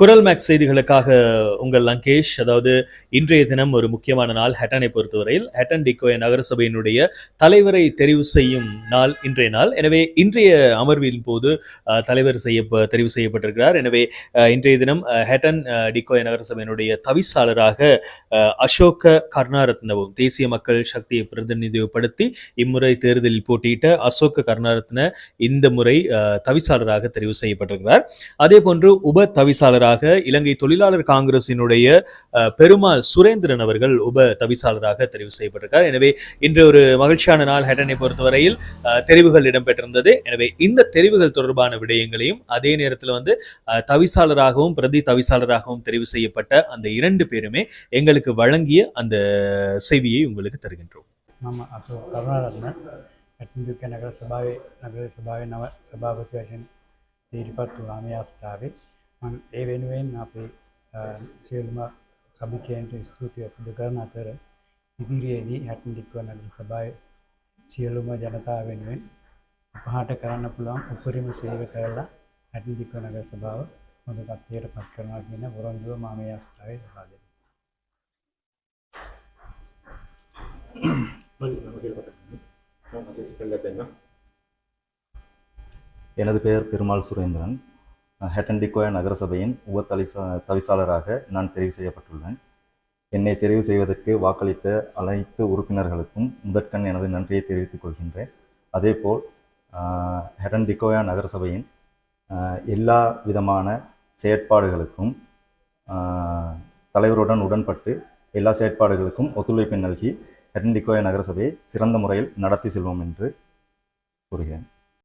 குரல் மேக்ஸ் செய்திகளுக்காக உங்கள் லங்கேஷ் அதாவது இன்றைய தினம் ஒரு முக்கியமான நாள் ஹெட்டனை பொறுத்தவரையில். ஹெட்டன் டிகோய நகரசபையினுடைய தலைவரை தெரிவு செய்யும் நாள் இன்றைய நாள். எனவே இன்றைய அமர்வின் போது தலைவர் செய்ய தெரிவு செய்யப்பட்டிருக்கிறார். எனவே இன்றைய தினம் ஹெட்டன் டிகோய நகரசபையினுடைய தவிசாளராக அசோக கர்ணாரத்னவும் தேசிய மக்கள் சக்தியை பிரதிநிதிப்படுத்தி இம்முறை தேர்தலில் போட்டியிட்ட அசோக கர்ணாரத்ன இந்த முறை தவிசாளராக தெரிவு செய்யப்பட்டிருக்கிறார். அதே போன்று உப தவிசாளராக இலங்கை தொழிலாளர் காங்கிரசினுடைய அஹ், பெருமாள் சுரேந்திரன் அவர்கள் உப தவிசாளராக தெரிவு செய்யப்பட்டிருக்கார் எனவே இன்று ஒரு மகிழ்ச்சியான நாள் ஹெட்டனை பொறுத்தவரையில் அஹ், தெரிவுகள் இடம்பெற்றிருந்தது எனவே இந்த தெரிவுகள் தொடர்பான விடயங்களையும் அதே நேரத்தில் வந்து அஹ், தவிசாளராகவும் பிரதி தவிசாளராகவும் தெரிவு செய்யப்பட்ட அந்த இரண்டு பேருமே எங்களுக்கு வழங்கிய அந்த செய்தியை உங்களுக்கு தருகின்றோம் මම අසු කරුණාරත්න ඇටිදුක නගර සභාවේ නගර සභාවේ නව සභාපති වශයෙන් තීරපත් වූ මේ අවස්ථාවේ මම ඒ වෙනුවෙන් අපේ අ, සියලුම සභිකයන්ට ස්තුතිය පුද කරන අතර ඉදිරියේදී හැටින්ඩික්ව නගර සභාවේ සියලුම ජනතාව වෙනුවෙන් අපහාට කරන්න පුළුවන් උපරිම සේව කරලා හැටින්ඩික්ව නගර සභාව හොඳ තත්ත්වයට පත් කරනවා කියන වරොන්දුව මම මේ අවස්ථාවේ ලබා දෙනවා. எனது பெயர் பெருமாள் சுரேந்திரன் ஹெட்டன்டிகோய நகரசபையின் உப தவிசாளராக நான் தெரிவு செய்யப்பட்டுள்ளேன். என்னை தெரிவு செய்வதற்கு வாக்களித்த அனைத்து உறுப்பினர்களுக்கும் முதற்கண் எனது நன்றியை தெரிவித்துக் கொள்கின்றேன். அதேபோல் ஹெட்டன்டிகோயா நகரசபையின் எல்லா விதமான செயற்பாடுகளுக்கும் தலைவருடன் உடன்பட்டு எல்லா செயற்பாடுகளுக்கும் ஒத்துழைப்பு நல்கி ஹெட்டன்டிகோயா நகரசபையை சிறந்த முறையில் நடத்தி செல்வோம் என்று கூறுகிறேன்.